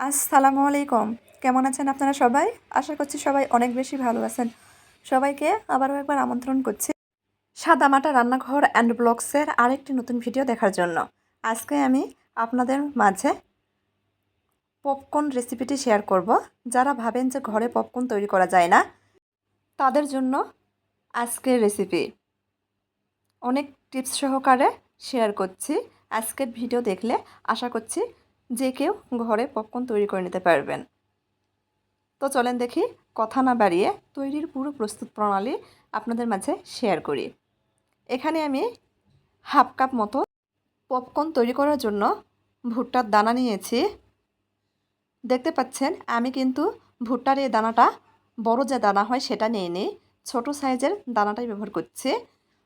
আসসালামু আলাইকুম। কেমন আছেন আপনারা সবাই? আশা করছি সবাই অনেক বেশি ভালো আছেন। সবাইকে আবারও একবার আমন্ত্রণ করছি সাদামাটা রান্নাঘর অ্যান্ড ব্লগসের আরেকটি নতুন ভিডিও দেখার জন্য। আজকে আমি আপনাদের মাঝে পপকর্ন রেসিপিটি শেয়ার করব। যারা ভাবেন যে ঘরে পপকর্ন তৈরি করা যায় না, তাদের জন্য আজকের রেসিপি। অনেক টিপস সহকারে শেয়ার করছি। আজকের ভিডিও দেখলে আশা করছি যে কেউ ঘরে পপকর্ন তৈরি করে নিতে পারবেন। তো চলেন দেখি কথা না বাড়িয়ে তৈরির পুরো প্রস্তুত প্রণালী আপনাদের মাঝে শেয়ার করি। এখানে আমি হাফ কাপ মতো পপকর্ন তৈরি করার জন্য ভুট্টার দানা নিয়েছি। দেখতে পাচ্ছেন, আমি কিন্তু ভুট্টার এই দানাটা, বড় যে দানা হয় সেটা নিয়ে নিই। ছোটো সাইজের দানাটাই ব্যবহার করছি।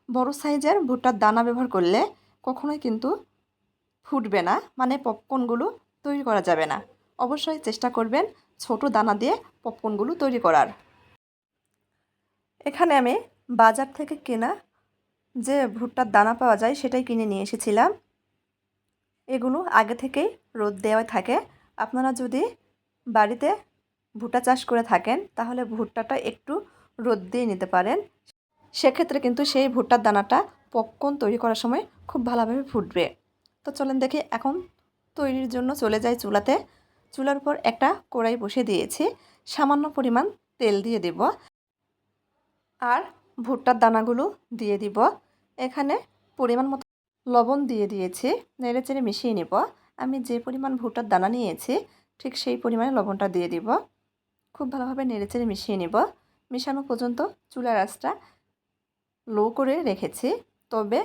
বড় সাইজের ভুট্টার দানা ব্যবহার করলে কখনোই কিন্তু ফুটবে না মানে পপকর্নগুলো তৈরি করা যাবে না। অবশ্যই চেষ্টা করবেন ছোট দানা দিয়ে পপকর্নগুলো তৈরি করার। এখানে আমি বাজার থেকে কেনা যে ভুট্টার দানা পাওয়া যায় সেটাই কিনে নিয়ে এসেছিলাম। এগুলো আগে থেকেই রোদ দেওয়া থাকে। আপনারা যদি বাড়িতে ভুট্টা চাষ করে থাকেন, তাহলে ভুট্টাটা একটু রোদ দিয়ে নিতে পারেন। সেক্ষেত্রে কিন্তু সেই ভুট্টার দানাটা পপকর্ন তৈরি করার সময় খুব ভালোভাবে ফুটবে। তো চলেন দেখি এখন তৈরির জন্য চলে যাই চুলাতে। চুলার উপর একটা কড়াই বসে দিয়েছি। সামান্য পরিমাণ তেল দিয়ে দেব। আর ভুট্টার দানাগুলো দিয়ে দিব। এখানে পরিমাণ মতো লবণ দিয়ে দিয়েছি। নেড়ে চেড়ে মিশিয়ে নেব। আমি যে পরিমাণ ভুট্টার দানা নিয়েছি, ঠিক সেই পরিমাণে লবণটা দিয়ে দিব। খুব ভালোভাবে নেড়ে চেড়ে মিশিয়ে নেব। মেশানো পর্যন্ত চুলার আঁচটা লো করে রেখেছি। তবে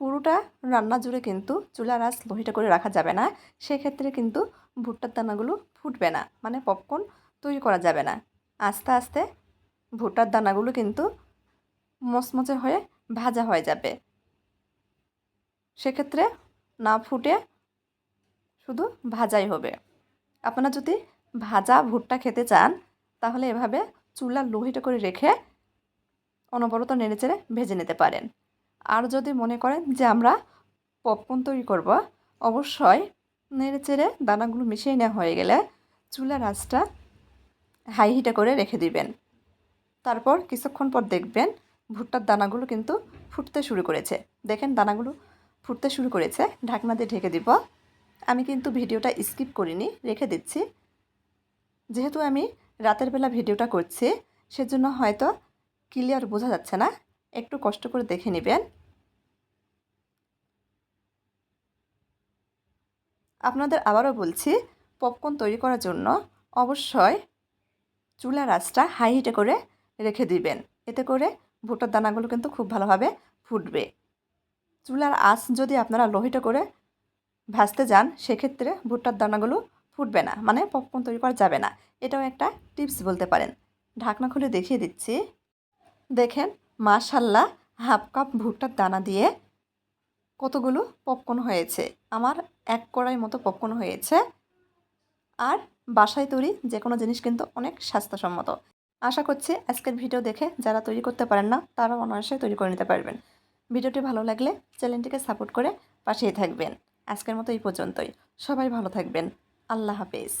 পুরোটা রান্না জুড়ে কিন্তু চুলার আঁচ লোহিটা করে রাখা যাবে না। সেক্ষেত্রে কিন্তু ভুট্টার দানাগুলো ফুটবে না মানে পপকর্ন তৈরি করা যাবে না। আস্তে আস্তে ভুট্টার দানাগুলো কিন্তু মচমচে হয়ে ভাজা হয়ে যাবে। সেক্ষেত্রে না ফুটে শুধু ভাজাই হবে। আপনারা যদি ভাজা ভুট্টা খেতে চান, তাহলে এভাবে চুলার লোহিটা করে রেখে অনবরত নেড়ে চেড়ে ভেজে নিতে পারেন। আর যদি মনে করেন যে আমরা পপকর্ন তৈরি করব, অবশ্যই নেড়ে চেড়ে দানাগুলো মিশিয়ে নেওয়া হয়ে গেলে চুলার আঁচটা হাই হিটে করে রেখে দিবেন। তারপর কিছুক্ষণ পর দেখবেন ভুট্টার দানাগুলো কিন্তু ফুটতে শুরু করেছে। দেখেন দানাগুলো ফুটতে শুরু করেছে, ঢাকনা দিয়ে ঢেকে দিব। আমি কিন্তু ভিডিওটা স্কিপ করিনি, রেখে দিচ্ছি। যেহেতু আমি রাতের বেলা ভিডিওটা করছি, সেজন্য হয়তো ক্লিয়ার বোঝা যাচ্ছে না। একটু কষ্ট করে দেখে নেবেন। আপনাদের আবারও বলছি পপকর্ন তৈরি করার জন্য অবশ্যই চুলার আঁচটা হাই হিটে করে রেখে দিবেন। এতে করে ভুট্টার দানাগুলো কিন্তু খুব ভালোভাবে ফুটবে। চুলার আঁচ যদি আপনারা লোহিটা করে ভাজতে যান, সেক্ষেত্রে ভুট্টার দানাগুলো ফুটবে না মানে পপকর্ন তৈরি করা যাবে না। এটাও একটা টিপস বলতে পারেন। ঢাকনা খুলে দেখিয়ে দিচ্ছি। দেখেন মাশাল্লাহ, হাফ কাপ ভুট্টার দানা দিয়ে কতগুলো পপকর্ন হয়েছে? আমার এক কড়াই মতো পপকর্ন হয়েছে। আর বাসায় তৈরি যে কোনো জিনিস কিন্তু অনেক স্বাস্থ্যসম্মত। আশা করছি আজকের ভিডিও দেখে যারা তৈরি করতে পারেন না তারাও অনায়াসে তৈরি করে নিতে পারবেন। ভিডিওটি ভালো লাগলে চ্যানেলটিকে সাপোর্ট করে পাশেই থাকবেন। আজকের মতো এই পর্যন্তই। সবাই ভালো থাকবেন। আল্লাহ হাফেজ।